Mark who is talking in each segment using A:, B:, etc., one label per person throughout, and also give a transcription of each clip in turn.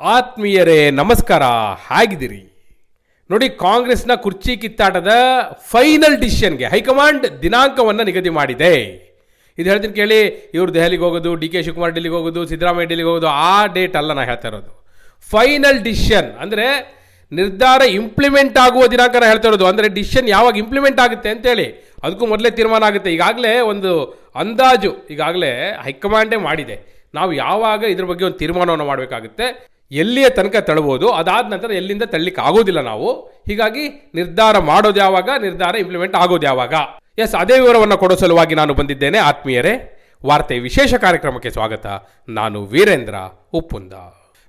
A: ಆತ್ಮೀಯರೇ, ನಮಸ್ಕಾರ. ಹೇಗಿದ್ದೀರಿ. ನೋಡಿ, ಕಾಂಗ್ರೆಸ್ನ ಕುರ್ಚಿ ಕಿತ್ತಾಟದ ಫೈನಲ್ ಡಿಸಿಷನ್ಗೆ ಹೈಕಮಾಂಡ್ ದಿನಾಂಕವನ್ನು ನಿಗದಿ ಮಾಡಿದೆ. ಇದು ಹೇಳ್ತೀನಿ ಕೇಳಿ, ಇವರು ದೆಹಲಿಗೆ ಹೋಗೋದು, ಡಿ ಕೆ ಶಿವಕುಮಾರ್ ಡೆಲ್ಲಿಗೆ ಹೋಗೋದು, ಸಿದ್ದರಾಮಯ್ಯ ಡೆಲ್ಲಿಗೆ ಹೋಗೋದು, ಆ ಡೇಟ್ ಅಲ್ಲ ನಾನು ಹೇಳ್ತಾ ಇರೋದು. ಫೈನಲ್ ಡಿಸಿಷನ್ ಅಂದರೆ ನಿರ್ಧಾರ ಇಂಪ್ಲಿಮೆಂಟ್ ಆಗುವ ದಿನಾಂಕನ ಹೇಳ್ತಾ ಇರೋದು. ಅಂದರೆ ಡಿಸಿಷನ್ ಯಾವಾಗ ಇಂಪ್ಲಿಮೆಂಟ್ ಆಗುತ್ತೆ ಅಂತೇಳಿ ಅದಕ್ಕೂ ಮೊದಲೇ ತೀರ್ಮಾನ ಆಗುತ್ತೆ. ಈಗಾಗಲೇ ಒಂದು ಅಂದಾಜು ಈಗಾಗಲೇ ಹೈಕಮಾಂಡೇ ಮಾಡಿದೆ. ನಾವು ಯಾವಾಗ ಇದ್ರ ಬಗ್ಗೆ ಒಂದು ತೀರ್ಮಾನವನ್ನು ಮಾಡಬೇಕಾಗುತ್ತೆ. ಎಲ್ಲಿಯ ತನಕ ತಳ್ಬೋದು ಅದಾದ ನಂತರ ಎಲ್ಲಿಂದ ತಳ್ಳಿಕ್ಕೆ ಆಗೋದಿಲ್ಲ ನಾವು. ಹೀಗಾಗಿ ನಿರ್ಧಾರ ಮಾಡೋದು ಯಾವಾಗ, ನಿರ್ಧಾರ ಇಂಪ್ಲಿಮೆಂಟ್ ಆಗೋದು ಯಾವಾಗ. ಎಸ್ ಅದೇ ವಿವರವನ್ನು ಕೊಡೋ ಸಲುವಾಗಿ ನಾನು ಬಂದಿದ್ದೇನೆ, ಆತ್ಮೀಯರೇ. ವಾರ್ತೆ ವಿಶೇಷ ಕಾರ್ಯಕ್ರಮಕ್ಕೆ ಸ್ವಾಗತ. ನಾನು ವೀರೇಂದ್ರ ಉಪ್ಪುಂದ.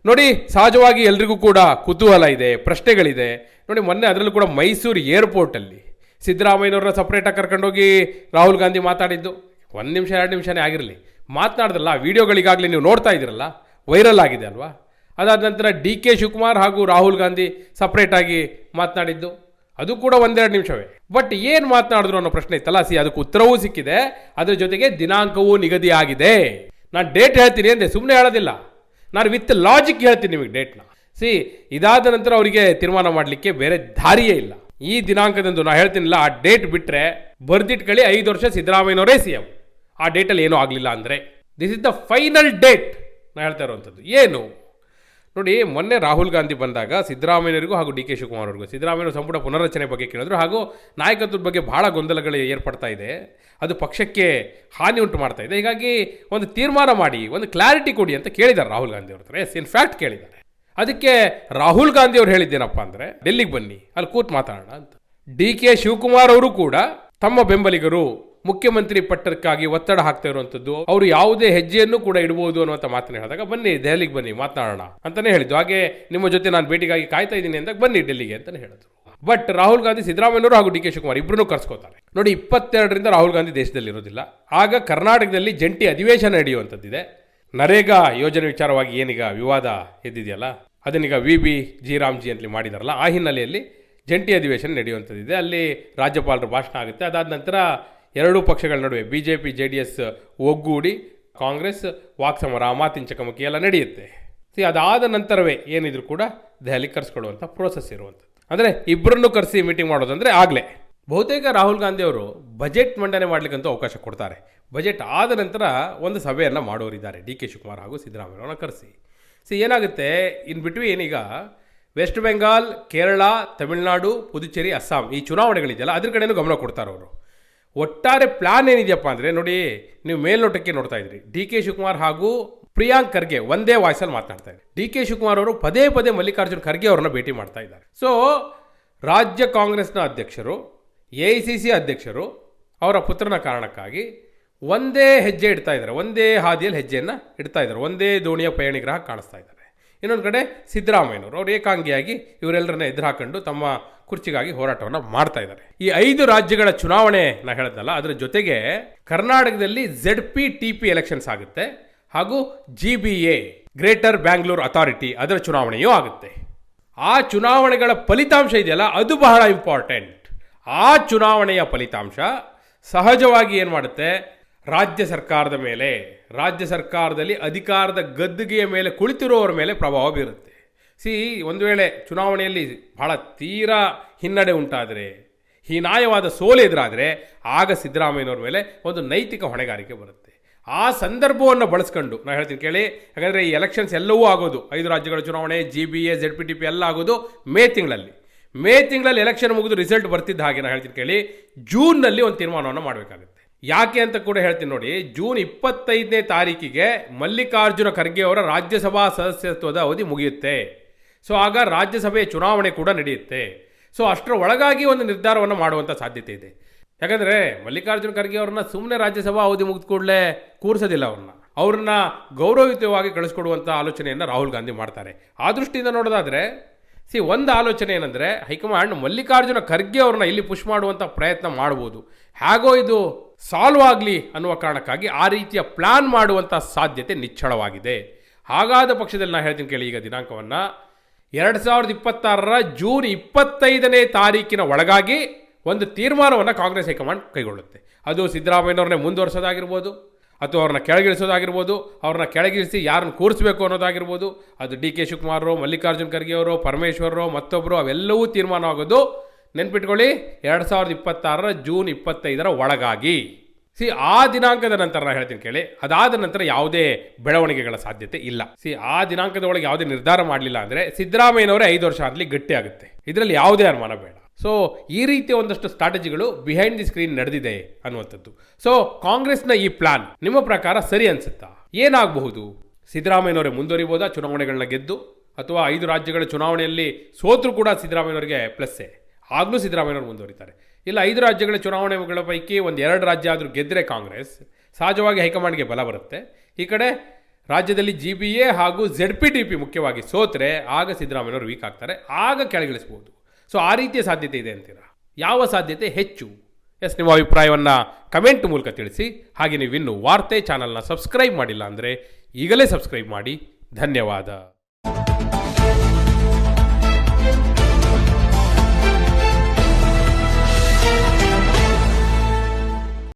A: ನೋಡಿ, ಸಹಜವಾಗಿ ಎಲ್ರಿಗೂ ಕೂಡ ಕುತೂಹಲ ಇದೆ, ಪ್ರಶ್ನೆಗಳಿದೆ. ನೋಡಿ, ಮೊನ್ನೆ ಅದರಲ್ಲೂ ಕೂಡ ಮೈಸೂರು ಏರ್ಪೋರ್ಟಲ್ಲಿ ಸಿದ್ದರಾಮಯ್ಯನವ್ರನ್ನ ಸಪ್ರೇಟಾಗಿ ಕರ್ಕೊಂಡೋಗಿ ರಾಹುಲ್ ಗಾಂಧಿ ಮಾತಾಡಿದ್ದು. ಒಂದು ನಿಮಿಷ, ಎರಡು ನಿಮಿಷನೇ ಆಗಿರಲಿ. ಮಾತನಾಡ್ದಲ್ಲ ವೀಡಿಯೋಗಳಿಗಾಗಲಿ ವಿಡಿಯೋಗಳಿಗಾಗಲೇ ನೀವು ನೋಡ್ತಾ ಇದ್ದೀರಲ್ಲ ವೈರಲ್ ಆಗಿದೆ ಅಲ್ವಾ? ಅದಾದ ನಂತರ ಡಿ ಕೆ ಶಿವಕುಮಾರ್ ಹಾಗೂ ರಾಹುಲ್ ಗಾಂಧಿ ಸಪ್ರೇಟಾಗಿ ಮಾತನಾಡಿದ್ದು. ಅದು ಕೂಡ ಒಂದೆರಡು ನಿಮಿಷವೇ. ಬಟ್ ಏನು ಮಾತನಾಡಿದ್ರು ಅನ್ನೋ ಪ್ರಶ್ನೆ ಇತ್ತಲ್ಲ? ಸಿ, ಅದಕ್ಕೆ ಉತ್ತರವೂ ಸಿಕ್ಕಿದೆ. ಅದರ ಜೊತೆಗೆ ದಿನಾಂಕವೂ ನಿಗದಿಯಾಗಿದೆ. ನಾನು ಡೇಟ್ ಹೇಳ್ತೀನಿ ಅಂದರೆ ಸುಮ್ಮನೆ ಹೇಳೋದಿಲ್ಲ. ನಾನು ವಿತ್ ಲಾಜಿಕ್ ಹೇಳ್ತೀನಿ ನಿಮಗೆ ಡೇಟ್ನ ಸಿ, ಇದಾದ ನಂತರ ಅವರಿಗೆ ತೀರ್ಮಾನ ಮಾಡಲಿಕ್ಕೆ ಬೇರೆ ದಾರಿಯೇ ಇಲ್ಲ. ಈ ದಿನಾಂಕದಂದು ನಾನು ಹೇಳ್ತೀನಿಲ್ಲ, ಆ ಡೇಟ್ ಬಿಟ್ಟರೆ ಬರ್ದಿಟ್ಕೊಳ್ಳಿ ಐದು ವರ್ಷ ಸಿದ್ದರಾಮಯ್ಯನವರೇ ಸಿ ಎಂ ಆ ಡೇಟಲ್ಲಿ ಏನೂ ಆಗಲಿಲ್ಲ ಅಂದರೆ. This is the final date ನಾನು ಹೇಳ್ತಾ ಇರುವಂಥದ್ದು. ಏನು? ನೋಡಿ, ಮೊನ್ನೆ ರಾಹುಲ್ ಗಾಂಧಿ ಬಂದಾಗ ಸಿದ್ದರಾಮಯ್ಯರಿಗೂ ಹಾಗೂ ಡಿ ಕೆ ಶಿವಕುಮಾರ್ ಅವರಿಗೂ ಸಿದ್ದರಾಮಯ್ಯ ಸಂಪುಟ ಪುನರ್ರಚನೆ ಬಗ್ಗೆ ಕೇಳಿದ್ರು ಹಾಗೂ ನಾಯಕತ್ವದ ಬಗ್ಗೆ ಭಾಳ ಗೊಂದಲಗಳು ಏರ್ಪಡ್ತಾ ಇದೆ. ಅದು ಪಕ್ಷಕ್ಕೆ ಹಾನಿ ಉಂಟು ಮಾಡ್ತಾ ಇದೆ. ಹೀಗಾಗಿ ಒಂದು ತೀರ್ಮಾನ ಮಾಡಿ, ಒಂದು ಕ್ಲಾರಿಟಿ ಕೊಡಿ ಅಂತ ಕೇಳಿದ್ದಾರೆ ರಾಹುಲ್ ಗಾಂಧಿ ಅವ್ರ ಹತ್ರ. ಎಸ್ ಫ್ಯಾಕ್ಟ್ ಕೇಳಿದ್ದಾರೆ. ಅದಕ್ಕೆ ರಾಹುಲ್ ಗಾಂಧಿ ಅವ್ರು ಹೇಳಿದ್ದೇನಪ್ಪ ಅಂದರೆ, ಡೆಲ್ಲಿಗೆ ಬನ್ನಿ, ಅಲ್ಲಿ ಕೂತ್ ಮಾತಾಡೋಣ ಅಂತ. ಡಿ ಕೆ ಶಿವಕುಮಾರ್ ಅವರು ಕೂಡ ತಮ್ಮ ಬೆಂಬಲಿಗರು ಮುಖ್ಯಮಂತ್ರಿ ಪಟ್ಟಕ್ಕಾಗಿ ಒತ್ತಡ ಹಾಕ್ತಾ ಇರುವಂತದ್ದು, ಅವರು ಯಾವುದೇ ಹೆಜ್ಜೆಯನ್ನು ಕೂಡ ಇಡಬಹುದು ಅನ್ನುವಂಥ ಮಾತನ್ನ ಹೇಳಿದಾಗ, ಬನ್ನಿ, ದೆಹಲಿಗೆ ಬನ್ನಿ, ಮಾತನಾಡೋಣ ಅಂತಾನೆ ಹೇಳಿದ್ದು. ಹಾಗೆ ನಿಮ್ಮ ಜೊತೆ ನಾನು ಭೇಟಿಗಾಗಿ ಕಾಯ್ತಾ ಇದ್ದೀನಿ ಅಂತ ಬನ್ನಿ, ಡೆಲ್ಲಿಗೆ ಅಂತಾನೆ ಹೇಳಿದ್ರು. ಬಟ್ ರಾಹುಲ್ ಗಾಂಧಿ ಸಿದ್ದರಾಮಯ್ಯವರು ಹಾಗೂ ಡಿ ಕೆ ಶಿವಕುಮಾರ್ ಇಬ್ಬರನ್ನೂ ಕರ್ಸ್ಕೋತಾರೆ. ನೋಡಿ, ಇಪ್ಪತ್ತೆರಡರಿಂದ ರಾಹುಲ್ ಗಾಂಧಿ ದೇಶದಲ್ಲಿ ಇರೋದಿಲ್ಲ. ಆಗ ಕರ್ನಾಟಕದಲ್ಲಿ ಜಂಟಿ ಅಧಿವೇಶನ ನಡೆಯುವಂಥದ್ದಿದೆ. ನರೇಗಾ ಯೋಜನೆ ವಿಚಾರವಾಗಿ ಏನೀಗ ವಿವಾದ ಎದ್ದಿದೆಯಲ್ಲ, ಅದನ್ನೀಗ ವಿ ಬಿ ಜಿ ರಾಮ್ಜಿ ಅಂತಲಿ ಮಾಡಿದಾರಲ್ಲ, ಆ ಹಿನ್ನೆಲೆಯಲ್ಲಿ ಜಂಟಿ ಅಧಿವೇಶನ ನಡೆಯುವಂಥದ್ದಿದೆ. ಅಲ್ಲಿ ರಾಜ್ಯಪಾಲರ ಭಾಷಣ ಆಗುತ್ತೆ. ಅದಾದ ನಂತರ ಎರಡೂ ಪಕ್ಷಗಳ ನಡುವೆ B J P J D S ಒಗ್ಗೂಡಿ ಕಾಂಗ್ರೆಸ್ ವಾಕ್ಸಮರ ಮಾತಿನ ಚಕಮಕಿ ಎಲ್ಲ ನಡೆಯುತ್ತೆ. ಸಿ ಅದಾದ ನಂತರವೇ ಏನಿದ್ರು ಕೂಡ ದೆಹಲಿ ಕರೆಸ್ಕೊಳ್ಳುವಂಥ ಪ್ರೋಸೆಸ್ ಇರುವಂಥದ್ದು. ಅಂದರೆ ಇಬ್ಬರನ್ನು ಕರೆಸಿ ಮೀಟಿಂಗ್ ಮಾಡೋದಂದರೆ ಆಗಲೇ. ಬಹುತೇಕ ರಾಹುಲ್ ಗಾಂಧಿ ಅವರು ಬಜೆಟ್ ಮಂಡನೆ ಮಾಡಲಿಕ್ಕಂತೂ ಅವಕಾಶ ಕೊಡ್ತಾರೆ. ಬಜೆಟ್ ಆದ ನಂತರ ಒಂದು ಸಭೆಯನ್ನು ಮಾಡೋರಿದ್ದಾರೆ ಡಿ ಕೆ ಶಿವಕುಮಾರ್ ಹಾಗೂ ಸಿದ್ದರಾಮಯ್ಯವ್ರನ್ನ ಕರೆಸಿ. ಸಿ ಏನಾಗುತ್ತೆ? ಇನ್ ಬಿಟ್ವೀನ್ ಈಗ ವೆಸ್ಟ್ ಬೆಂಗಾಲ್ ಕೇರಳ ತಮಿಳುನಾಡು ಪುದುಚೇರಿ ಅಸ್ಸಾಂ ಈ ಚುನಾವಣೆಗಳಿದೆಯಲ್ಲ, ಅದ್ರ ಕಡೆಯೂ ಗಮನ ಕೊಡ್ತಾರೆ ಅವರು ಒಟ್ಟಾರೆ ಪ್ಲಾನ್ ಏನಿದೆಯಪ್ಪ ಅಂದರೆ ನೋಡಿ, ನೀವು ಮೇಲ್ನೋಟಕ್ಕೆ ನೋಡ್ತಾ ಇದ್ರಿ. ಡಿ ಕೆ ಶಿವಕುಮಾರ್ ಹಾಗೂ ಪ್ರಿಯಾಂಕ್ ಖರ್ಗೆ ಒಂದೇ ವಾಯ್ಸಲ್ಲಿ ಮಾತನಾಡ್ತಾ ಇದ್ದಾರೆ. ಡಿ ಕೆ ಶಿವಕುಮಾರ್ ಅವರು ಪದೇ ಪದೇ ಮಲ್ಲಿಕಾರ್ಜುನ್ ಖರ್ಗೆ ಅವರನ್ನ ಭೇಟಿ ಮಾಡ್ತಾ ಇದ್ದಾರೆ. ಸೊ ರಾಜ್ಯ ಕಾಂಗ್ರೆಸ್ನ ಅಧ್ಯಕ್ಷರು ಎ ಸಿ ಸಿ ಅಧ್ಯಕ್ಷರು ಅವರ ಪುತ್ರನ ಕಾರಣಕ್ಕಾಗಿ ಒಂದೇ ಹೆಜ್ಜೆ ಇಡ್ತಾ ಇದ್ದಾರೆ. ಒಂದೇ ಹಾದಿಯಲ್ಲಿ ಹೆಜ್ಜೆಯನ್ನು ಇಡ್ತಾ ಇದ್ದಾರೆ. ಒಂದೇ ದೋಣಿಯ ಪಯಣಿಗ್ರಹ ಕಾಣಿಸ್ತಾ ಇದ್ದಾರೆ. ಇನ್ನೊಂದು ಕಡೆ ಸಿದ್ದರಾಮಯ್ಯನವರು ಅವರು ಏಕಾಂಗಿಯಾಗಿ ಇವರೆಲ್ಲರನ್ನ ಎದುರು ಹಾಕೊಂಡು ತಮ್ಮ ಕುರ್ಚಿಗಾಗಿ ಹೋರಾಟವನ್ನು ಮಾಡ್ತಾ ಇದ್ದಾರೆ. ಈ ಐದು ರಾಜ್ಯಗಳ ಚುನಾವಣೆ ನಾ ಹೇಳಿದ್ನಲ್ಲ ಅದರ ಜೊತೆಗೆ ಕರ್ನಾಟಕದಲ್ಲಿ Z P T P elections ಆಗುತ್ತೆ. ಹಾಗೂ G B A greater Bangalore authority ಅದರ ಚುನಾವಣೆಯೂ ಆಗುತ್ತೆ. ಆ ಚುನಾವಣೆಗಳ ಫಲಿತಾಂಶ ಇದೆಯಲ್ಲ, ಅದು ಬಹಳ ಇಂಪಾರ್ಟೆಂಟ್ ಆ ಚುನಾವಣೆಯ ಫಲಿತಾಂಶ ಸಹಜವಾಗಿ ಏನು ಮಾಡುತ್ತೆ? ರಾಜ್ಯ ಸರ್ಕಾರದ ಮೇಲೆ. ರಾಜ್ಯ ಸರ್ಕಾರದಲ್ಲಿ ಅಧಿಕಾರದ ಗದ್ದುಗೆಯ ಮೇಲೆ ಕುಳಿತಿರುವವರ ಮೇಲೆ ಪ್ರಭಾವ ಬೀರುತ್ತೆ. ಸಿ, ಒಂದು ವೇಳೆ ಚುನಾವಣೆಯಲ್ಲಿ ಬಹಳ ತೀರಾ ಹಿನ್ನಡೆ ಉಂಟಾದರೆ, ಹೀನಾಯವಾದ ಸೋಲು ಎದುರಾದರೆ, ಆಗ ಸಿದ್ದರಾಮಯ್ಯನವ್ರ ಮೇಲೆ ಒಂದು ನೈತಿಕ ಹೊಣೆಗಾರಿಕೆ ಬರುತ್ತೆ. ಆ ಸಂದರ್ಭವನ್ನು ಬಳಸ್ಕೊಂಡು ನಾನು ಹೇಳ್ತೀನಿ ಕೇಳಿ, ಯಾಕಂದರೆ ಈ ಎಲೆಕ್ಷನ್ಸ್ ಎಲ್ಲವೂ ಆಗೋದು. ಐದು ರಾಜ್ಯಗಳ ಚುನಾವಣೆ G B A Z P T P ಎಲ್ಲ ಆಗೋದು ಮೇ ತಿಂಗಳಲ್ಲಿ. ಮೇ ತಿಂಗಳಲ್ಲಿ ಎಲೆಕ್ಷನ್ ಮುಗಿದು ರಿಸಲ್ಟ್ ಬರ್ತಿದ್ದ ಹಾಗೆ ನಾನು ಹೇಳ್ತೀನಿ ಕೇಳಿ ಜೂನ್ನಲ್ಲಿ ಒಂದು ತೀರ್ಮಾನವನ್ನು ಮಾಡಬೇಕಾಗುತ್ತೆ. ಯಾಕೆ ಅಂತ ಕೂಡ ಹೇಳ್ತೀನಿ ನೋಡಿ. ಜೂನ್ ಇಪ್ಪತ್ತೈದನೇ ತಾರೀಕಿಗೆ ಮಲ್ಲಿಕಾರ್ಜುನ ಖರ್ಗೆ ಅವರ ರಾಜ್ಯಸಭಾ ಸದಸ್ಯತ್ವದ ಅವಧಿ ಮುಗಿಯುತ್ತೆ. ಸೊ, ಆಗ ರಾಜ್ಯಸಭೆಯ ಚುನಾವಣೆ ಕೂಡ ನಡೆಯುತ್ತೆ. ಸೊ, ಅಷ್ಟರ ಒಳಗಾಗಿ ಒಂದು ನಿರ್ಧಾರವನ್ನು ಮಾಡುವಂಥ ಸಾಧ್ಯತೆ ಇದೆ. ಯಾಕಂದರೆ ಮಲ್ಲಿಕಾರ್ಜುನ ಖರ್ಗೆ ಅವ್ರನ್ನ ಸುಮ್ಮನೆ ರಾಜ್ಯಸಭಾ ಅವಧಿ ಮುಗಿದ ಕೂಡಲೇ ಕೂರಿಸೋದಿಲ್ಲ ಅವ್ರನ್ನ. ಅವ್ರನ್ನ ಗೌರವಯುತವಾಗಿ ಕಳಿಸ್ಕೊಡುವಂಥ ಆಲೋಚನೆಯನ್ನು ರಾಹುಲ್ ಗಾಂಧಿ ಮಾಡ್ತಾರೆ. ಆ ದೃಷ್ಟಿಯಿಂದ ನೋಡೋದಾದರೆ, ಸಿ, ಒಂದು ಆಲೋಚನೆ ಏನಂದರೆ, ಹೈಕಮಾಂಡ್ ಮಲ್ಲಿಕಾರ್ಜುನ ಖರ್ಗೆ ಅವ್ರನ್ನ ಇಲ್ಲಿ ಪುಷ್ ಮಾಡುವಂಥ ಪ್ರಯತ್ನ ಮಾಡ್ಬೋದು. ಹೇಗೋ ಇದು ಸಾಲ್ವ್ ಆಗಲಿ ಅನ್ನುವ ಕಾರಣಕ್ಕಾಗಿ ಆ ರೀತಿಯ ಪ್ಲ್ಯಾನ್ ಮಾಡುವಂಥ ಸಾಧ್ಯತೆ ನಿಚ್ಚಳವಾಗಿದೆ. ಹಾಗಾದ ಪಕ್ಷದಲ್ಲಿ ನಾನು ಹೇಳ್ತೀನಿ ಕೇಳಿ ಈಗ ದಿನಾಂಕವನ್ನು. ಎರಡು ಸಾವಿರದ ಇಪ್ಪತ್ತಾರರ ಜೂನ್ ಇಪ್ಪತ್ತೈದನೇ ತಾರೀಕಿನ ಒಳಗಾಗಿ ಒಂದು ತೀರ್ಮಾನವನ್ನು ಕಾಂಗ್ರೆಸ್ ಹೈಕಮಾಂಡ್ ಕೈಗೊಳ್ಳುತ್ತೆ. ಅದು ಸಿದ್ದರಾಮಯ್ಯನವ್ರನ್ನೇ ಮುಂದುವರ್ಸೋದಾಗಿರ್ಬೋದು, ಅಥವಾ ಅವ್ರನ್ನ ಕೆಳಗಿಳಿಸೋದಾಗಿರ್ಬೋದು, ಅವ್ರನ್ನ ಕೆಳಗಿಳಿಸಿ ಯಾರನ್ನು ಕೂರಿಸಬೇಕು ಅನ್ನೋದಾಗಿರ್ಬೋದು, ಅದು ಡಿ ಕೆ ಶಿವಕುಮಾರರು, ಮಲ್ಲಿಕಾರ್ಜುನ್ ಖರ್ಗೆಯವರು ಪರಮೇಶ್ವರರು ಮತ್ತೊಬ್ಬರು ಅವೆಲ್ಲವೂ ತೀರ್ಮಾನ ಆಗೋದು ನೆನ್ಪಿಟ್ಕೊಳ್ಳಿ, ಎರಡು ಸಾವಿರದ ಇಪ್ಪತ್ತಾರರ ಜೂನ್ ಇಪ್ಪತ್ತೈದರ ಒಳಗಾಗಿ. ಸಿ, ಆ ದಿನಾಂಕದ ನಂತರ ನಾನು ಹೇಳ್ತೀನಿ ಕೇಳಿ. ಅದಾದ ನಂತರ ಯಾವುದೇ ಬೆಳವಣಿಗೆಗಳ ಸಾಧ್ಯತೆ ಇಲ್ಲ. ಸಿ, ಆ ದಿನಾಂಕದ ಒಳಗೆ ಯಾವುದೇ ನಿರ್ಧಾರ ಮಾಡಲಿಲ್ಲ ಅಂದರೆ ಸಿದ್ದರಾಮಯ್ಯನವರೇ ಐದು ವರ್ಷ ಆದಲ್ಲಿ ಗಟ್ಟಿ ಆಗುತ್ತೆ. ಇದರಲ್ಲಿ ಯಾವುದೇ ಅನುಮಾನ ಬೇಡ. ಸೊ ಈ ರೀತಿಯ ಒಂದಷ್ಟು ಸ್ಟ್ರಾಟಜಿಗಳು ಬಿಹೈಂಡ್ ದಿ ಸ್ಕ್ರೀನ್ ನಡೆದಿದೆ ಅನ್ನುವಂಥದ್ದು. ಸೊ ಕಾಂಗ್ರೆಸ್ನ ಈ ಪ್ಲಾನ್ ನಿಮ್ಮ ಪ್ರಕಾರ ಸರಿ ಅನ್ಸುತ್ತಾ? ಏನಾಗಬಹುದು? ಸಿದ್ದರಾಮಯ್ಯನವರೇ ಮುಂದುವರಿಬೋದಾ? ಚುನಾವಣೆಗಳನ್ನ ಗೆದ್ದು? ಅಥವಾ ಐದು ರಾಜ್ಯಗಳ ಚುನಾವಣೆಯಲ್ಲಿ ಸೋತ್ರೂ ಕೂಡ ಸಿದ್ದರಾಮಯ್ಯನವರಿಗೆ ಪ್ಲಸ್ಸೇ ಆಗಲೂ ಸಿದ್ದರಾಮಯ್ಯವ್ರು ಮುಂದುವರಿತಾರೆ. ಇಲ್ಲ, ಐದು ರಾಜ್ಯಗಳ ಚುನಾವಣೆಗಳ ಪೈಕಿ ಒಂದು ಎರಡು ರಾಜ್ಯ ಆದರೂ ಗೆದ್ದರೆ ಕಾಂಗ್ರೆಸ್, ಸಹಜವಾಗಿ ಹೈಕಮಾಂಡ್ಗೆ ಬಲ ಬರುತ್ತೆ. ಈ ಕಡೆ ರಾಜ್ಯದಲ್ಲಿ ಜಿ ಬಿ ಎ ಹಾಗೂ ಜೆಡ್ ಪಿ ಟಿ ಪಿ ಮುಖ್ಯವಾಗಿ ಸೋತ್ರೆ, ಆಗ ಸಿದ್ದರಾಮಯ್ಯನವರು ವೀಕ್ ಆಗ್ತಾರೆ, ಆಗ ಕೆಳಗಿಳಿಸ್ಬೋದು. ಸೊ ಆ ರೀತಿಯ ಸಾಧ್ಯತೆ ಇದೆ ಅಂತೀರಾ? ಯಾವ ಸಾಧ್ಯತೆ? ಹೆಚ್ಚು. ಎಸ್, ನಿಮ್ಮ ಅಭಿಪ್ರಾಯವನ್ನು ಕಮೆಂಟ್ ಮೂಲಕ ತಿಳಿಸಿ. ಹಾಗೆ ನೀವು ಇನ್ನು ವಾರ್ತೆ ಚಾನಲ್ನ ಸಬ್ಸ್ಕ್ರೈಬ್ ಮಾಡಿಲ್ಲ ಅಂದರೆ ಈಗಲೇ ಸಬ್ಸ್ಕ್ರೈಬ್ ಮಾಡಿ. ಧನ್ಯವಾದ.